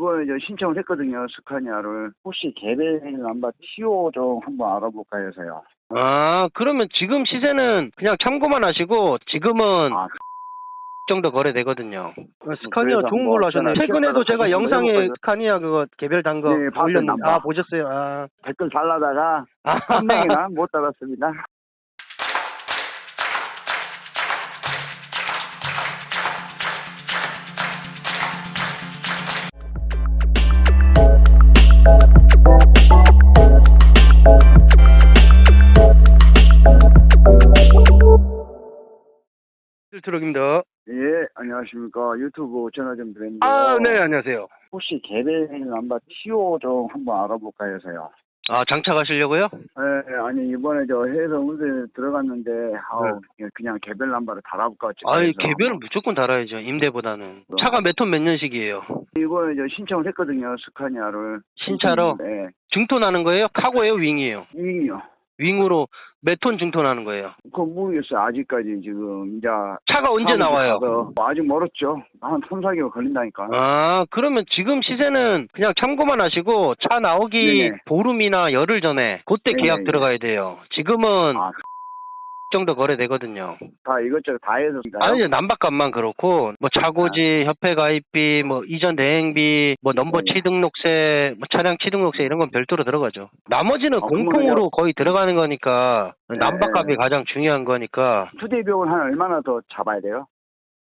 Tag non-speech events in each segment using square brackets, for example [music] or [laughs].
이번에 저 신청을 했거든요, 스카니아를. 혹시 개별 남바 TO 좀 한번 알아볼까 해서요. 아, 그러면 지금 시세는 그냥 참고만 하시고 지금은 아, 정도 거래되거든요. 스카니아 좋은 뭐 걸로 하셨네요. 최근에도 제가 영상에? 스카니아 그거 개별 단거 네, 올렸는데 남바. 아 보셨어요? 아, 댓글 달라다가 아한 명이나 못 달았습니다. 트럭입니다. 예, 안녕하십니까. 유튜브 전화 좀 드렸는데. 아, 네, 안녕하세요. 혹시 개별 남바 TO 좀 한번 알아볼까 해서요. 아, 장차 가시려고요? 예, 아니, 이번에 저 해외에서 운전에 들어갔는데, 아우, 그냥 개별 남바를 달아볼까. 네. 아이, 해서 개별은 무조건 달아야죠. 임대보다는. 어. 차가 몇 톤 몇 년식이에요? 이번에 저 신청을 했거든요, 스카니아를. 신차로? 네. 중톤하는 거예요? 카고예요? 윙이에요? 윙이요. 윙으로 몇톤 중톤하는 거예요? 그거 모르겠어요. 아직까지 지금, 이제. 차가 언제 나와요? 가서 아직 멀었죠. 한 3, 4개월 걸린다니까. 아, 그러면 지금 시세는 그냥 참고만 하시고 차 나오기 네네. 보름이나 열흘 전에 그때 네네, 계약 네. 들어가야 돼요. 지금은 아, 정도 거래되거든요. 다 이것저것 다 해서. 아니 남박값만 그렇고 뭐 차고지, 협회 가입비, 뭐 이전 대행비, 뭐 넘버 아. 네네. 취등록세, 뭐 차량 취등록세 이런 건 별도로 들어가죠. 나머지는 아, 공통으로 거의 들어가는 거니까 네. 남박값이 가장 중요한 거니까 투대비용은 한 얼마나 더 잡아야 돼요?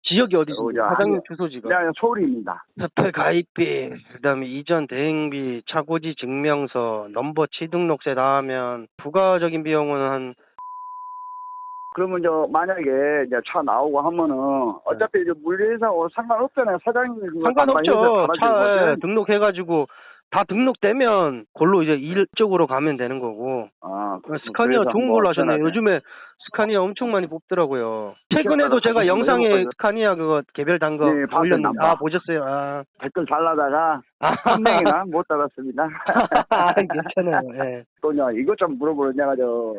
지역이 어디지? 어디 사장님 한- 주소지가. 그냥 서울입니다. 협회 가입비, 그다음에 이전 대행비, 차고지 증명서, 넘버 취등록세 나하면 부가적인 비용은 한 그러면 저 만약에 이제 차 나오고 하면은 어차피 이제 물리해서 상관없잖아요. 사장님이 그거 상관없죠. 다 차 예, 등록해가지고 다 등록되면 그걸로 이제 일적으로 가면 되는 거고. 아, 스카니아 그래서 좋은 뭐 걸로 하셨네요. 요즘에 스카니아 엄청 많이 뽑더라고요. 최근에도 제가 한번 영상에? 스카니아 그거 개별 단거 네, 봤어요, 올렸는데 남바. 아 보셨어요? 아, 댓글 달라다가 아. 한 명이나 못 달았습니다. [laughs] 아, 괜찮아요. 예. 또냐 이것 좀 물어보려 내가 저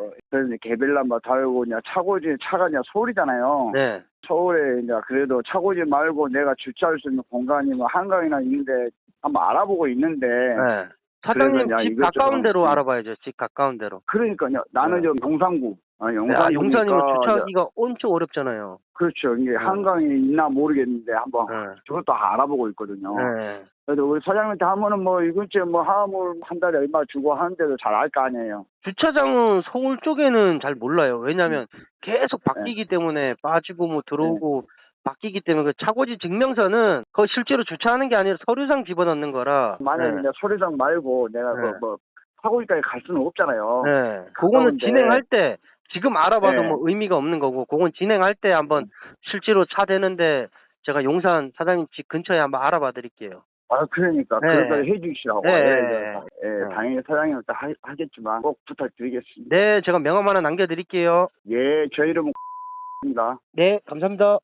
개별남바 달고 그냥 차고지 차가 그냥 서울이잖아요. 네. 서울에 이제 그래도 차고지 말고 내가 주차할 수 있는 공간이 뭐 한강이나 있는데 한번 알아보고 있는데 네. 사장님 그래서 집 이것저것 가까운 데로 좀- 알아봐야죠. 집 가까운 데로. 그러니까요. 나는 네. 좀 용산구. 아, 네, 아, 용산이면 주차하기가 엄청 어렵잖아요. 그렇죠. 이게 한강이 있나 모르겠는데 한번 네. 저것도 알아보고 있거든요. 네. 그래도 우리 사장님한테 하면은 뭐 이건 뭐 하물 한 달에 얼마 주고 하는데도 잘 알 거 아니에요. 주차장은 서울 쪽에는 잘 몰라요. 왜냐면 음. 계속 바뀌기 네. 때문에 빠지고 뭐 들어오고 바뀌기 때문에 그 차고지 증명서는 그 실제로 주차하는 게 아니라 서류상 집어넣는 거라. 만약에 네. 이제 서류상 말고 내가 네. 그뭐 사고기까지 갈 수는 없잖아요. 네. 그거는 가까운데. 진행할 때 지금 알아봐도 네. 뭐 의미가 없는 거고 그건 진행할 때 한번 실제로 차 되는데 제가 용산 사장님 집 근처에 한번 알아봐 드릴게요. 아 그러니까 네. 그래서 해주시라고. 네. 예, 예, 네. 당연히 사장님은 또 하, 하겠지만 꼭 부탁드리겠습니다. 네, 제가 명함 하나 남겨 드릴게요. 예, 저 이름은 입니다. 네, 감사합니다.